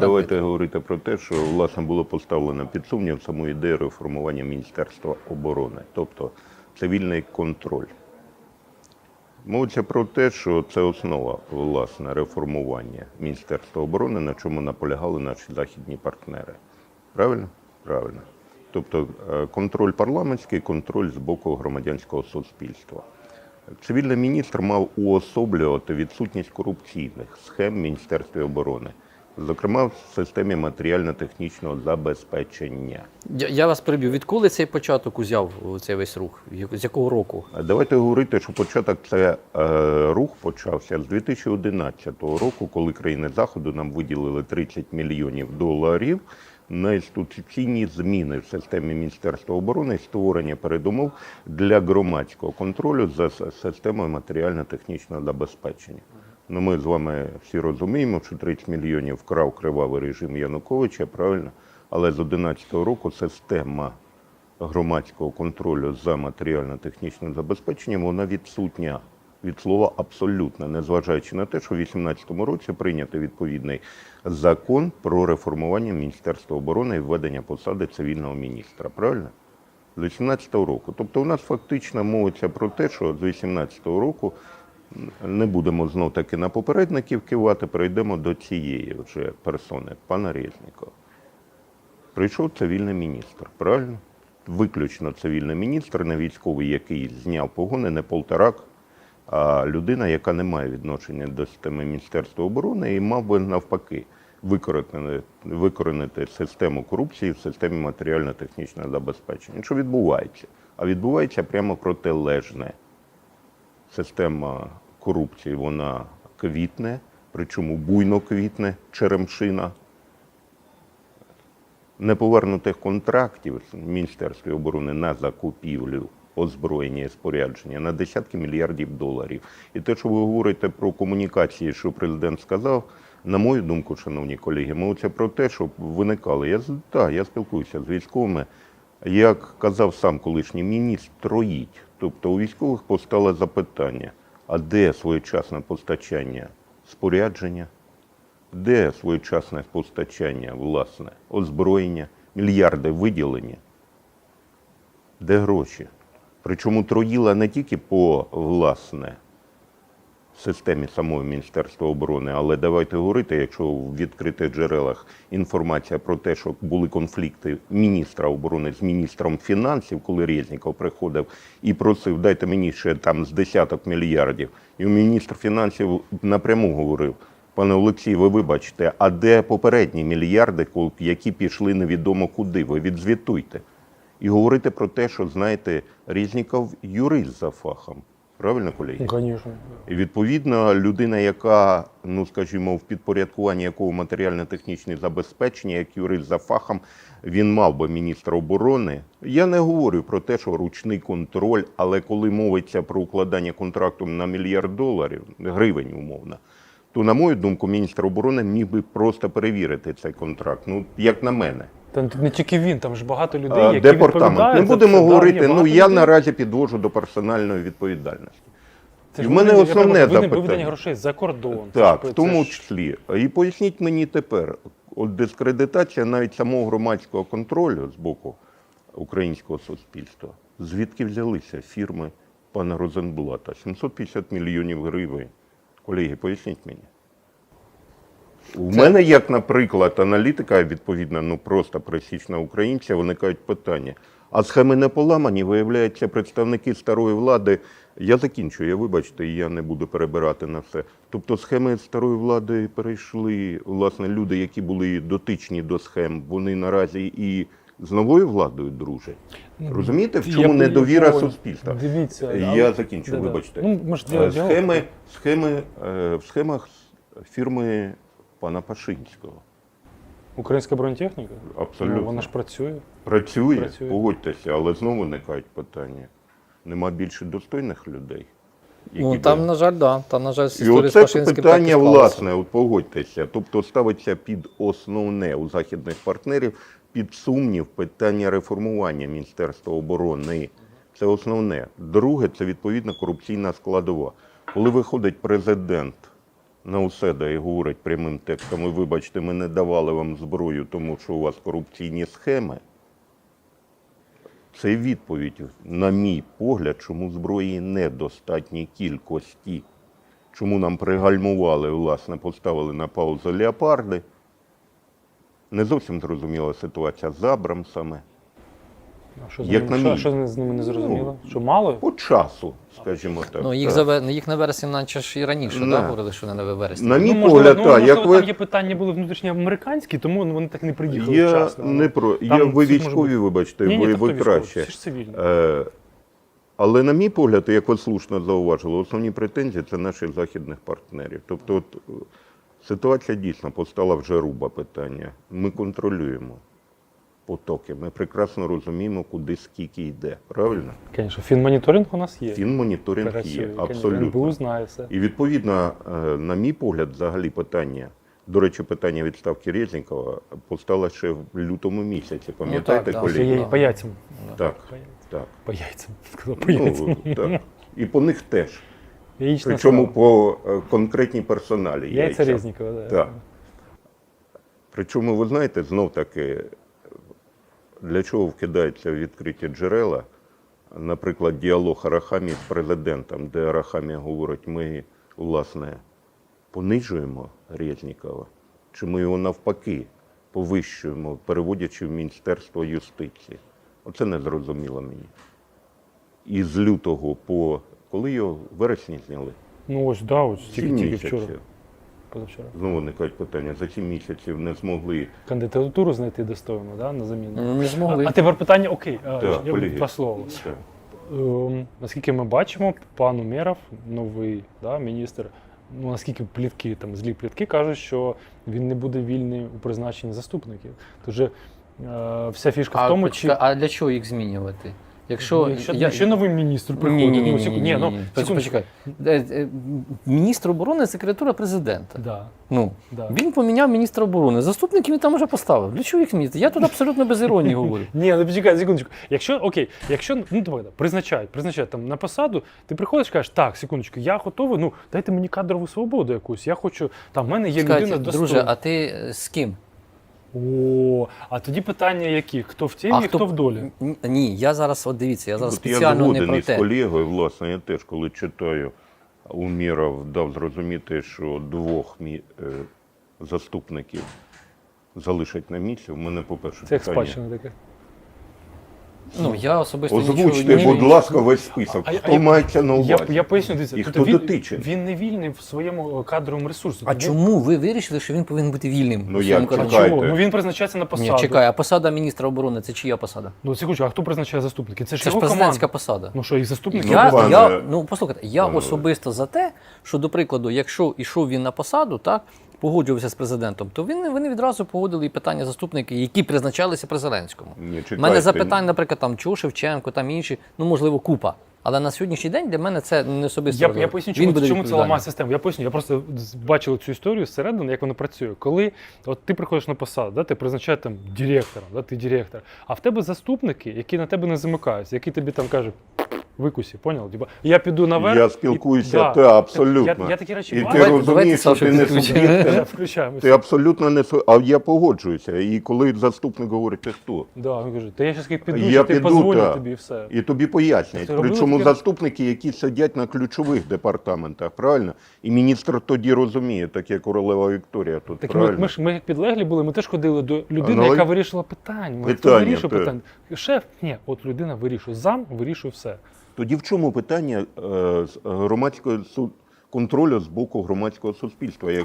Давайте говорити про те, що власне було поставлено під сумнів саму ідею реформування Міністерства оборони, тобто цивільний контроль. Мовиться про те, що це основа власне реформування Міністерства оборони, на чому наполягали наші західні партнери. Правильно? Правильно. Тобто е, контроль парламентський, контроль з боку громадянського суспільства. Цивільний міністр мав уособлювати відсутність корупційних схем в Міністерстві оборони, зокрема в системі матеріально-технічного забезпечення. Я, я вас приб'ю. Відколи цей початок узяв цей весь рух? З якого року? Давайте говорити, що початок це е, рух почався з 2011 року, коли країни Заходу нам виділили 30 мільйонів доларів на інституційні зміни в системі Міністерства оборони і створення передумов для громадського контролю за системою матеріально-технічного забезпечення. Ну, ми з вами всі розуміємо, що 30 мільйонів вкрав кривавий режим Януковича, правильно? Але з 2011 року система громадського контролю за матеріально-технічним забезпеченням, вона відсутня від слова абсолютно, незважаючи на те, що в 2018 році прийнято відповідний закон про реформування Міністерства оборони і введення посади цивільного міністра. Правильно? З 2018 року. Тобто у нас фактично мовиться про те, що з 2018 року не будемо знов таки на попередників кивати, перейдемо до цієї вже персони, пана Резнікова. Прийшов цивільний міністр, правильно? Виключно цивільний міністр, не військовий, який зняв погони, не полторак, а людина, яка не має відношення до системи Міністерства оборони і мав би навпаки викоренити, викоренити систему корупції в системі матеріально-технічного забезпечення. Що відбувається? А відбувається прямо протилежне. Система корупції вона квітне, причому буйно квітне, черемшина неповернутих контрактів в Міністерстві оборони на закупівлю озброєння і спорядження на десятки мільярдів доларів. І те, що ви говорите про комунікації, що президент сказав, на мою думку, шановні колеги, мовиться про те, що виникали. Я так, я спілкуюся з військовими. Як казав сам колишній міністр, троїть. Тобто у військових постало запитання: а де своєчасне постачання спорядження? Де своєчасне постачання, власне, озброєння, мільярди виділені? Де гроші? Причому троїла не тільки по власне системі самого Міністерства оборони, але давайте говорити, якщо в відкритих джерелах інформація про те, що були конфлікти міністра оборони з міністром фінансів, коли Резніков приходив і просив, дайте мені ще там з десяток мільярдів. І міністр фінансів напряму говорив. Пане Олексій, ви вибачте, а де попередні мільярди, які пішли невідомо куди? Ви відзвітуйте. І говорити про те, що знаєте, Резніков юрист за фахом. Правильно, колеги? Звісно. І відповідно, людина, яка, ну скажімо, в підпорядкуванні якого матеріально-технічне забезпечення, як юрист за фахом, він мав би міністра оборони. Я не говорю про те, що ручний контроль, але коли мовиться про укладання контракту на мільярд доларів, гривень умовно, то, на мою думку, міністр оборони міг би просто перевірити цей контракт. Ну, як на мене. Та не тільки він, там ж багато людей, які Департамент. відповідають Не будемо говорити. ну я людей. наразі підвожу до персональної відповідальності. Це ж в мене виведення- основне запитання. виведення грошей за кордон. Так, ж- в тому це числі. І поясніть мені тепер, от дискредитація навіть самого громадського контролю з боку українського суспільства. Звідки взялися фірми пана Розенблата? 750 мільйонів гривень. Колеги, поясніть мені. У мене, як, наприклад, аналітика, відповідно, ну просто пересічна українця, виникають питання. А схеми не поламані, виявляється, представники старої влади. Я закінчую, я вибачте, я не буду перебирати на все. Тобто схеми старої влади перейшли, власне, люди, які були дотичні до схем, вони наразі і з новою владою дружать. Розумієте, в Я чому недовіра понял. суспільства? Дивіться. Я але- закінчу, Да-да. вибачте. Ну, Е, діалог- Схеми, схеми е, в схемах фірми пана Пашинського. Українська бронетехніка? Абсолютно. Ну, вона ж працює. Працює, Працює. погодьтеся, але знову виникають питання. Нема більше достойних людей. Ну там, би- на жаль, да. Там, на жаль, І оце Пашинським так і питання, власне, от погодьтеся. Тобто ставиться під основне у західних партнерів під сумнів питання реформування Міністерства оборони. Це основне. Друге, це відповідно корупційна складова. Коли виходить президент на уседа і говорить прямим текстом, «Ви, вибачте, ми не давали вам зброю, тому що у вас корупційні схеми. Це відповідь, на мій погляд, чому зброї недостатній кількості. Чому нам пригальмували, власне, поставили на паузу леопарди. Не зовсім зрозуміла ситуація з Абрамсами. А що з Як ними, на що, мій. що з ними не зрозуміло? Ну, що мало? По часу, скажімо так. Ну, їх, так. заве... їх на вересень, наче ж і раніше, Не. да, говорили, що не на вересень. На мій ну, можливо, погляд, ну, так. можливо, Як ви... там є питання були внутрішньоамериканські, тому вони так не приїхали Я вчасно. не про Там я ви може військові, бути. вибачте, Ні, ні, ви, та хто ви військовий? краще. Всі ж цивільні. Е, але на мій погляд, як ви слушно зауважили, основні претензії це наших західних партнерів. Тобто, от, е, ситуація дійсно постала вже руба питання. Ми контролюємо потоки, ми прекрасно розуміємо, куди скільки йде. Правильно? Звісно, фінмоніторинг у нас є. Фінмоніторинг Працює, є, абсолютно. НБУ знає все. І відповідно, е, на мій погляд, взагалі питання. До речі, питання відставки Резнікова постало ще в лютому місяці. Пам'ятаєте, так, да. Це колеги? є по яйцям. Так, так. По яйцям. Сказав, по яйцям. Ну, так. І по них теж. Яєчна Причому справа. по е, конкретній персоналі. Яйця яйця. Резнікова, да. Так. Причому, ви знаєте, знов таки, для чого вкидаються в відкриті джерела, наприклад, діалог Арахамі з президентом, де Арахамі говорить, ми, власне, понижуємо Резнікова, чи ми його навпаки повищуємо, переводячи в Міністерство юстиції. Оце не зрозуміло мені. І з лютого по коли його вересні зняли? Ну ось, да, ось тільки, тільки вчора, позавчора. Знову виникають питання. За сім місяців не змогли. Кандидатуру знайти достойну, да, на заміну. Ну, Не змогли. А тепер питання, окей, а, Так, я два слова. Так. Ем, наскільки ми бачимо, пан Умєров, новий да, міністр, ну наскільки плітки, там злі плітки кажуть, що він не буде вільний у призначенні заступників. Тож е, вся фішка в тому, чи а для чого їх змінювати? Якщо, якщо, я- якщо новий міністр приходить, ні, ні, ну, ні, секунду, ні, ні, ну, ні. Почекай. Е, е, Міністр оборони секретура президента. Да, Ну, да. він поміняв міністра оборони. Заступників він там вже поставив. Для чого їх змінити? Я тут абсолютно без іронії говорю. Ні, ну почекай, секундочку. Якщо окей, якщо ну давай призначають, призначають там на посаду, ти приходиш, кажеш, так, секундочку, я готовий, ну дайте мені кадрову свободу якусь. Я хочу, там в мене є людина достойна. друже, а ти е, з ким? О, а тоді питання які? Хто в темі, хто... в долі? Н- Ні, я зараз, от дивіться, я зараз От я спеціально не згоден про із те. колегою, власне, я теж коли читаю, Уміров дав зрозуміти, що двох мі... е, заступників залишать на місці. У мене, по-перше, Це як питання. спадщина таке. Ну, я особисто Озвучте, нічого, будь ласка, весь список. А я- Хто а я- мається на увазі? Я, я поясню, дивіться, І тобто хто він, дотичен? він не вільний в своєму е, кадровому ресурсі. А Тобто чому ви вирішили, що він повинен бути вільним? Ну, він- чекайте. чого? Ну він призначається на посаду. Ні, чекай, а посада міністра оборони це чия посада? Ну секундочку, а хто призначає заступники? Це ж Це ж його президентська команда. посада. Ну що, їх заступники? Я, пане- я, ну, послухайте, я особисто за те, що, до прикладу, якщо йшов він на посаду, так, погоджувався з президентом, то він, вони відразу погодили і питання заступники, які призначалися при Зеленському. Ні, У мене запитань, наприклад, там чого Шевченко, там інші, ну можливо, купа. Але на сьогоднішній день для мене це не особисто. Я, я поясню, чому, чому це ламає систему. Я поясню, я просто бачив цю історію зсередини, як воно працює. Коли от ти приходиш на посаду, да, ти призначаєш там директором, да, ти директор, а в тебе заступники, які на тебе не замикаються, які тобі там кажуть. Викусі, поняв? Типа, я піду наверх. Я і- спілкуюся, Да. та, абсолютно. Я, я такі речі І ти Давайте- розумієш, що ти не суб'єкт. Ти абсолютно не су- А я погоджуюся. І коли заступник говорить, ти хто? Да, він каже, та я зараз піду, Я що ти піду, позвоню та. тобі і все. І тобі пояснять. Це робили Причому таке? заступники, які сидять на ключових департаментах, правильно? І міністр тоді розуміє, так як королева Вікторія тут. Так ми, правильно? ми ж ми як підлеглі були, ми теж ходили до людини, яка вирішила питання. Питання, вирішує питання. Шеф, ні, от людина вирішує. Зам вирішує все. Тоді в чому питання е, громадського контролю з боку громадського суспільства?